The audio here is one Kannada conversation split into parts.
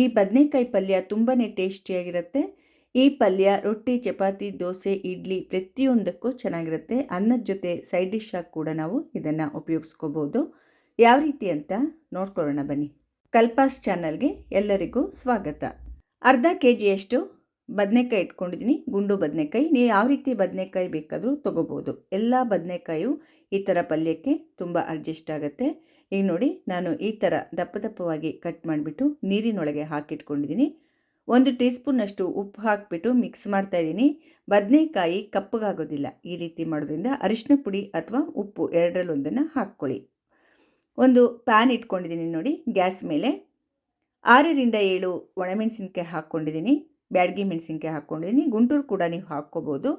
ಈ ಬದನೆಕಾಯಿ ಪಲ್ಯ ತುಂಬಾ ಟೇಸ್ಟಿಯಾಗಿರುತ್ತೆ. ಈ ಪಲ್ಯ, ರೊಟ್ಟಿ, ಚಪಾತಿ, ದೋಸೆ, ಇಡ್ಲಿ ಪ್ರತಿಯೊಂದಕ್ಕೂ ಚೆನ್ನಾಗಿರುತ್ತೆ. ಅನ್ನದ ಜೊತೆ ಸೈಡ್ ಡಿಶ್ ಆಗಿ ಕೂಡ ನಾವು ಇದನ್ನು ಉಪಯೋಗಿಸ್ಕೋಬೋದು. ಯಾವ ರೀತಿ ಅಂತ ನೋಡ್ಕೊಳ್ಳೋಣ ಬನ್ನಿ. ಕಲ್ಪಾಸ್ ಚಾನಲ್ಗೆ ಎಲ್ಲರಿಗೂ ಸ್ವಾಗತ. ಅರ್ಧ ಕೆ ಜಿಯಷ್ಟು ಬದನೆಕಾಯಿ ಇಟ್ಕೊಂಡಿದ್ದೀನಿ. ಗುಂಡು ಬದನೆಕಾಯಿ. ನೀವು ಯಾವ ರೀತಿ ಬದನೆಕಾಯಿ ಬೇಕಾದರೂ ತೊಗೋಬೋದು. ಎಲ್ಲ ಬದನೆಕಾಯಿಯು ಈ ಥರ ಪಲ್ಯಕ್ಕೆ ತುಂಬ ಅಡ್ಜಸ್ಟ್ ಆಗುತ್ತೆ. ಈಗ ನೋಡಿ ನಾನು ಈ ಥರ ದಪ್ಪ ದಪ್ಪವಾಗಿ ಕಟ್ ಮಾಡಿಬಿಟ್ಟು ನೀರಿನೊಳಗೆ ಹಾಕಿಟ್ಕೊಂಡಿದ್ದೀನಿ. ಒಂದು ಟೀ ಸ್ಪೂನಷ್ಟು ಉಪ್ಪು ಹಾಕಿಬಿಟ್ಟು ಮಿಕ್ಸ್ ಮಾಡ್ತಾ ಇದ್ದೀನಿ. ಬದನೆಕಾಯಿ ಕಪ್ಪಗಾಗೋದಿಲ್ಲ. ಈ ರೀತಿ ಮಾಡೋದ್ರಿಂದ ಅರಿಶಿನ ಪುಡಿ ಅಥವಾ ಉಪ್ಪು ಎರಡರಲ್ಲೊಂದನ್ನು ಹಾಕ್ಕೊಳ್ಳಿ. ಒಂದು ಪ್ಯಾನ್ ಇಟ್ಕೊಂಡಿದ್ದೀನಿ ನೋಡಿ, ಗ್ಯಾಸ್ ಮೇಲೆ. ಆರರಿಂದ ಏಳು ಒಣಮೆಣಸಿನ್ಕಾಯಿ ಹಾಕ್ಕೊಂಡಿದ್ದೀನಿ. ಬ್ಯಾಡಗಿ ಮೆಣಸಿನ್ಕಾಯಿ ಹಾಕ್ಕೊಂಡಿದ್ದೀನಿ. ಗುಂಟೂರು ಕೂಡ ನೀವು ಹಾಕ್ಕೋಬೋದು.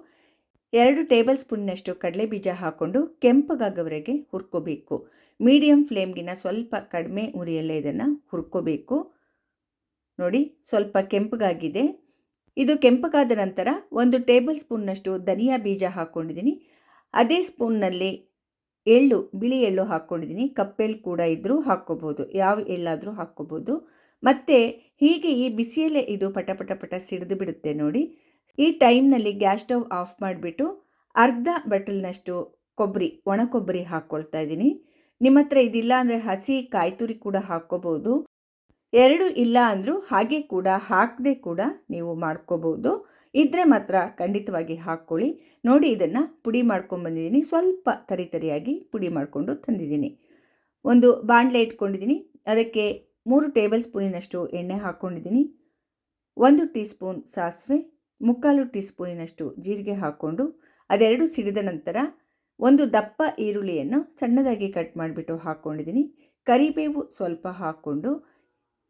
ಎರಡು ಟೇಬಲ್ ಸ್ಪೂನ್ನಷ್ಟು ಕಡಲೆ ಬೀಜ ಹಾಕ್ಕೊಂಡು ಕೆಂಪಗಾಗವರೆಗೆ ಹುರ್ಕೋಬೇಕು. ಮೀಡಿಯಂ ಫ್ಲೇಮ್ಗಿನ ಸ್ವಲ್ಪ ಕಡಿಮೆ ಉರಿಯಲ್ಲೇ ಇದನ್ನು ಹುರ್ಕೋಬೇಕು. ನೋಡಿ, ಸ್ವಲ್ಪ ಕೆಂಪಗಾಗಿದೆ. ಇದು ಕೆಂಪಗಾದ ನಂತರ ಒಂದು ಟೇಬಲ್ ಸ್ಪೂನ್ನಷ್ಟು ಧನಿಯಾ ಬೀಜ ಹಾಕ್ಕೊಂಡಿದ್ದೀನಿ ಅದೇ ಸ್ಪೂನ್ನಲ್ಲಿ ಎಳ್ಳು, ಬಿಳಿ ಎಳ್ಳು ಹಾಕ್ಕೊಂಡಿದ್ದೀನಿ ಕಪ್ಪೆಳ್ಳು ಕೂಡ ಇದ್ದರೂ ಹಾಕ್ಕೋಬೋದು. ಯಾವ ಎಳ್ಳಾದರೂ ಹಾಕ್ಕೋಬೋದು. ಮತ್ತು ಹೀಗೆ ಈ ಬಿಸಿಯಲ್ಲೇ ಇದು ಪಟ ಪಟ ಪಟ ಸಿಡಿದು ಬಿಡುತ್ತೆ ನೋಡಿ. ಈ ಟೈಮ್ನಲ್ಲಿ ಗ್ಯಾಸ್ ಸ್ಟವ್ ಆಫ್ ಮಾಡಿಬಿಟ್ಟು ಅರ್ಧ ಬಟಲ್ನಷ್ಟು ಕೊಬ್ಬರಿ, ಒಣ ಕೊಬ್ಬರಿ ಹಾಕ್ಕೊಳ್ತಾ ಇದ್ದೀನಿ. ನಿಮ್ಮ ಹತ್ರ ಇದಿಲ್ಲ ಅಂದರೆ ಹಸಿ ಕಾಯಿ ತುರಿ ಕೂಡ ಹಾಕ್ಕೋಬೋದು. ಎರಡು ಇಲ್ಲ ಅಂದರೂ ಹಾಗೆ ಕೂಡ, ಹಾಕದೆ ಕೂಡ ನೀವು ಮಾಡ್ಕೋಬಹುದು ಇದ್ರೆ ಮಾತ್ರ ಖಂಡಿತವಾಗಿ ಹಾಕ್ಕೊಳ್ಳಿ. ನೋಡಿ ಇದನ್ನು ಪುಡಿ ಮಾಡ್ಕೊಂಬಂದಿದ್ದೀನಿ ಸ್ವಲ್ಪ ತರಿ ತರಿಯಾಗಿ ಪುಡಿ ಮಾಡಿಕೊಂಡು ತಂದಿದ್ದೀನಿ. ಒಂದು ಬಾಣಲೆ ಇಟ್ಕೊಂಡಿದ್ದೀನಿ. ಅದಕ್ಕೆ ಮೂರು ಟೇಬಲ್ ಸ್ಪೂನಿನಷ್ಟು ಎಣ್ಣೆ ಹಾಕ್ಕೊಂಡಿದ್ದೀನಿ. ಒಂದು ಟೀ ಸ್ಪೂನ್ ಸಾಸಿವೆ. ಮುಕ್ಕಾಲು ಟೀ ಸ್ಪೂನಿನಷ್ಟು ಜೀರಿಗೆ ಹಾಕ್ಕೊಂಡು ಅದೆರಡು ಸಿಡಿದ ನಂತರ ಒಂದು ದಪ್ಪ ಈರುಳ್ಳಿಯನ್ನು ಸಣ್ಣದಾಗಿ ಕಟ್ ಮಾಡಿಬಿಟ್ಟು ಹಾಕ್ಕೊಂಡಿದ್ದೀನಿ. ಕರಿಬೇವು ಸ್ವಲ್ಪ ಹಾಕ್ಕೊಂಡು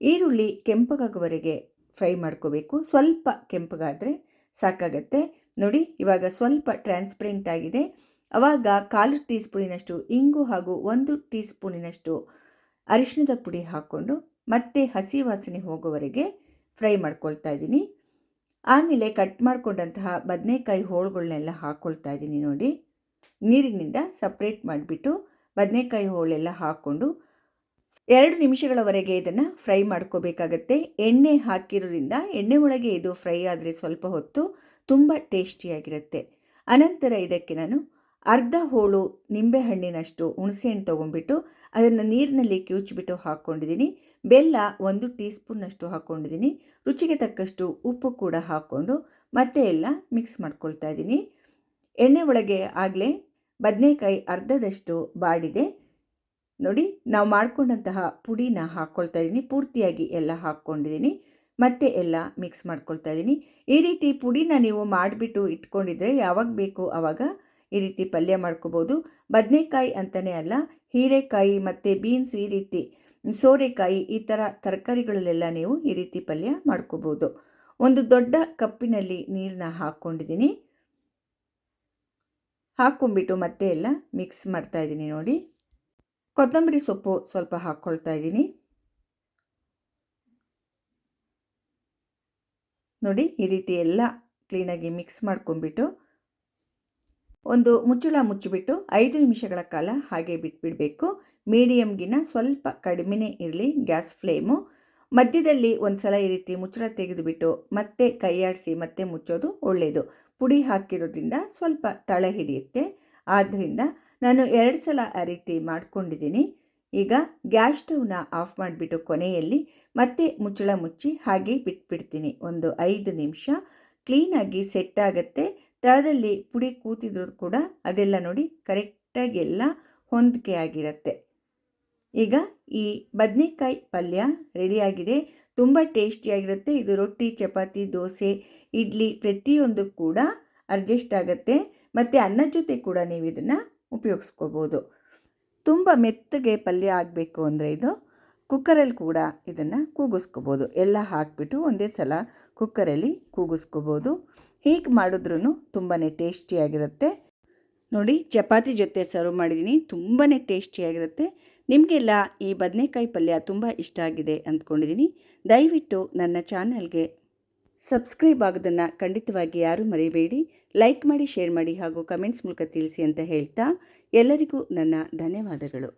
ಈರುಳ್ಳಿ ಕೆಂಪಗಾಗುವವರೆಗೆ ಫ್ರೈ ಮಾಡ್ಕೋಬೇಕು. ಸ್ವಲ್ಪ ಕೆಂಪಗಾದರೆ ಸಾಕಾಗತ್ತೆ. ನೋಡಿ, ಇವಾಗ ಸ್ವಲ್ಪ ಟ್ರಾನ್ಸ್ಪರೆಂಟ್ ಆಗಿದೆ. ಅವಾಗ ಕಾಲು ಟೀ ಸ್ಪೂನಿನಷ್ಟು ಇಂಗು ಹಾಗೂ ಒಂದು ಟೀ ಸ್ಪೂನಿನಷ್ಟು ಅರಿಶಿಣದ ಪುಡಿ ಹಾಕ್ಕೊಂಡು ಮತ್ತೆ ಹಸಿ ವಾಸನೆ ಹೋಗೋವರೆಗೆ ಫ್ರೈ ಮಾಡ್ಕೊಳ್ತಾ ಇದ್ದೀನಿ. ಆಮೇಲೆ ಕಟ್ ಮಾಡಿಕೊಂಡಂತಹ ಬದನೆಕಾಯಿ ಹೋಳುಗಳನ್ನೆಲ್ಲ ಹಾಕ್ಕೊಳ್ತಾ ಇದ್ದೀನಿ ನೋಡಿ. ನೀರಿನಿಂದ ಸಪ್ರೇಟ್ ಮಾಡಿಬಿಟ್ಟು ಬದನೆಕಾಯಿ ಹೋಳೆಲ್ಲ ಹಾಕ್ಕೊಂಡು ಎರಡು ನಿಮಿಷಗಳವರೆಗೆ ಇದನ್ನು ಫ್ರೈ ಮಾಡ್ಕೋಬೇಕಾಗತ್ತೆ. ಎಣ್ಣೆ ಹಾಕಿರೋದ್ರಿಂದ ಎಣ್ಣೆ ಒಳಗೆ ಇದು ಫ್ರೈ ಆದರೆ ಸ್ವಲ್ಪ ಹೊತ್ತು ತುಂಬ ಟೇಸ್ಟಿಯಾಗಿರುತ್ತೆ ಅನಂತರ ಇದಕ್ಕೆ ನಾನು ಅರ್ಧ ಹೋಳು ನಿಂಬೆಹಣ್ಣಿನಷ್ಟು ಹುಣಸೆಹಣ್ಣು ತೊಗೊಂಡ್ಬಿಟ್ಟು ಅದನ್ನು ನೀರಿನಲ್ಲಿ ಕಿವುಚಿಬಿಟ್ಟು ಹಾಕ್ಕೊಂಡಿದ್ದೀನಿ ಬೆಲ್ಲ ಒಂದು ಟೀ ಸ್ಪೂನ್ನಷ್ಟು ಹಾಕ್ಕೊಂಡಿದ್ದೀನಿ. ರುಚಿಗೆ ತಕ್ಕಷ್ಟು ಉಪ್ಪು ಕೂಡ ಹಾಕ್ಕೊಂಡು ಮತ್ತೆ ಎಲ್ಲ ಮಿಕ್ಸ್ ಮಾಡ್ಕೊಳ್ತಾ ಇದ್ದೀನಿ. ಎಣ್ಣೆ ಒಳಗೆ ಆಗಲೇ ಬದನೆಕಾಯಿ ಅರ್ಧದಷ್ಟು ಬಾಡಿದೆ. ನೋಡಿ, ನಾವು ಮಾಡಿಕೊಂಡಂತಹ ಪುಡಿನ ಹಾಕ್ಕೊಳ್ತಾ ಇದ್ದೀನಿ. ಪೂರ್ತಿಯಾಗಿ ಎಲ್ಲ ಹಾಕ್ಕೊಂಡಿದ್ದೀನಿ. ಮತ್ತೆ ಎಲ್ಲ ಮಿಕ್ಸ್ ಮಾಡ್ಕೊಳ್ತಾ ಇದ್ದೀನಿ. ಈ ರೀತಿ ಪುಡಿನ ನೀವು ಮಾಡಿಬಿಟ್ಟು ಇಟ್ಕೊಂಡಿದ್ರೆ ಯಾವಾಗ ಬೇಕು ಆವಾಗ ಈ ರೀತಿ ಪಲ್ಯ ಮಾಡ್ಕೋಬೋದು. ಬದನೆಕಾಯಿ ಅಂತಲೇ ಅಲ್ಲ, ಹೀರೆಕಾಯಿ ಮತ್ತು ಬೀನ್ಸ್ ಈ ರೀತಿ ಸೋರೆಕಾಯಿ ಈ ಥರ ತರಕಾರಿಗಳಲ್ಲೆಲ್ಲ ನೀವು ಈ ರೀತಿ ಪಲ್ಯ ಮಾಡ್ಕೋಬೋದು. ಒಂದು ದೊಡ್ಡ ಕಪ್ಪಿನಲ್ಲಿ ನೀರನ್ನ ಹಾಕ್ಕೊಂಡಿದ್ದೀನಿ ಹಾಕ್ಕೊಂಬಿಟ್ಟು ಮತ್ತೆ ಎಲ್ಲ ಮಿಕ್ಸ್ ಮಾಡ್ತಾ ಇದ್ದೀನಿ ನೋಡಿ. ಕೊತ್ತಂಬರಿ ಸೊಪ್ಪು ಸ್ವಲ್ಪ ಹಾಕ್ಕೊಳ್ತಾ ಇದ್ದೀನಿ. ನೋಡಿ ಈ ರೀತಿ ಎಲ್ಲ ಕ್ಲೀನಾಗಿ ಮಿಕ್ಸ್ ಮಾಡ್ಕೊಂಬಿಟ್ಟು ಒಂದು ಮುಚ್ಚಳ ಮುಚ್ಚಿಬಿಟ್ಟು ಐದು ನಿಮಿಷಗಳ ಕಾಲ ಹಾಗೆ ಬಿಟ್ಬಿಡಬೇಕು. ಮೀಡಿಯಮ್ಗಿನ ಸ್ವಲ್ಪ ಕಡಿಮೆನೇ ಇರಲಿ ಗ್ಯಾಸ್ ಫ್ಲೇಮು. ಮಧ್ಯದಲ್ಲಿ ಒಂದು ಸಲ ಈ ರೀತಿ ಮುಚ್ಚಳ ತೆಗೆದುಬಿಟ್ಟು ಮತ್ತೆ ಕೈಯಾಡಿಸಿ ಮತ್ತೆ ಮುಚ್ಚೋದು ಒಳ್ಳೆಯದು ಪುಡಿ ಹಾಕಿರೋದ್ರಿಂದ ಸ್ವಲ್ಪ ತಳ ಹಿಡಿಯುತ್ತೆ. ಆದ್ದರಿಂದ ನಾನು ಎರಡು ಸಲ ಆ ರೀತಿ ಮಾಡ್ಕೊಂಡಿದ್ದೀನಿ. ಈಗ ಗ್ಯಾಸ್ ಸ್ಟವ್ನ ಆಫ್ ಮಾಡಿಬಿಟ್ಟು ಕೊನೆಯಲ್ಲಿ ಮತ್ತೆ ಮುಚ್ಚಳ ಮುಚ್ಚಿ ಹಾಗೆ ಬಿಟ್ಬಿಡ್ತೀನಿ. ಒಂದು ಐದು ನಿಮಿಷ. ಕ್ಲೀನಾಗಿ ಸೆಟ್ ಆಗುತ್ತೆ. ತಳದಲ್ಲಿ ಪುಡಿ ಕೂತಿದ್ರು ಕೂಡ ಅದೆಲ್ಲ ನೋಡಿ ಕರೆಕ್ಟಾಗಿ ಎಲ್ಲ ಹೊಂದಿಕೆ ಆಗಿರುತ್ತೆ. ಈಗ ಈ ಬದನೆಕಾಯಿ ಪಲ್ಯ ರೆಡಿಯಾಗಿದೆ. ತುಂಬ ಟೇಸ್ಟಿಯಾಗಿರುತ್ತೆ. ಇದು ರೊಟ್ಟಿ, ಚಪಾತಿ, ದೋಸೆ, ಇಡ್ಲಿ ಪ್ರತಿಯೊಂದು ಕೂಡ ಅಡ್ಜಸ್ಟ್ ಆಗುತ್ತೆ. ಮತ್ತು ಅನ್ನದ ಜೊತೆ ಕೂಡ ನೀವು ಇದನ್ನು ಉಪಯೋಗಿಸ್ಕೋಬೋದು. ತುಂಬ ಮೆತ್ತಗೆ ಪಲ್ಯ ಆಗಬೇಕು ಅಂದರೆ ಇದು ಕುಕ್ಕರಲ್ಲಿ ಕೂಡ ಇದನ್ನು ಕೂಗಿಸ್ಕೋಬೋದು. ಎಲ್ಲ ಹಾಕಿಬಿಟ್ಟು ಒಂದೇ ಸಲ ಕುಕ್ಕರಲ್ಲಿ ಕೂಗಿಸ್ಕೋಬೋದು. ಹೀಗೆ ಮಾಡಿದ್ರೂ ತುಂಬಾ ಟೇಸ್ಟಿಯಾಗಿರುತ್ತೆ. ನೋಡಿ, ಚಪಾತಿ ಜೊತೆ ಸರ್ವ್ ಮಾಡಿದ್ದೀನಿ ತುಂಬಾ ಟೇಸ್ಟಿಯಾಗಿರುತ್ತೆ. ನಿಮಗೆಲ್ಲ ಈ ಬದನೆಕಾಯಿ ಪಲ್ಯ ತುಂಬ ಇಷ್ಟ ಆಗಿದೆ ಅಂದ್ಕೊಂಡಿದ್ದೀನಿ ದಯವಿಟ್ಟು ನನ್ನ ಚಾನಲ್ಗೆ ಸಬ್ಸ್ಕ್ರೈಬ್ ಆಗೋದನ್ನು ಖಂಡಿತವಾಗಿ ಯಾರೂ ಮರಿಬೇಡಿ. ಲೈಕ್ ಮಾಡಿ, ಶೇರ್ ಮಾಡಿ ಹಾಗೂ ಕಮೆಂಟ್ಸ್ ಮೂಲಕ ತಿಳಿಸಿ ಅಂತ ಹೇಳ್ತಾ ಎಲ್ಲರಿಗೂ ನನ್ನ ಧನ್ಯವಾದಗಳು.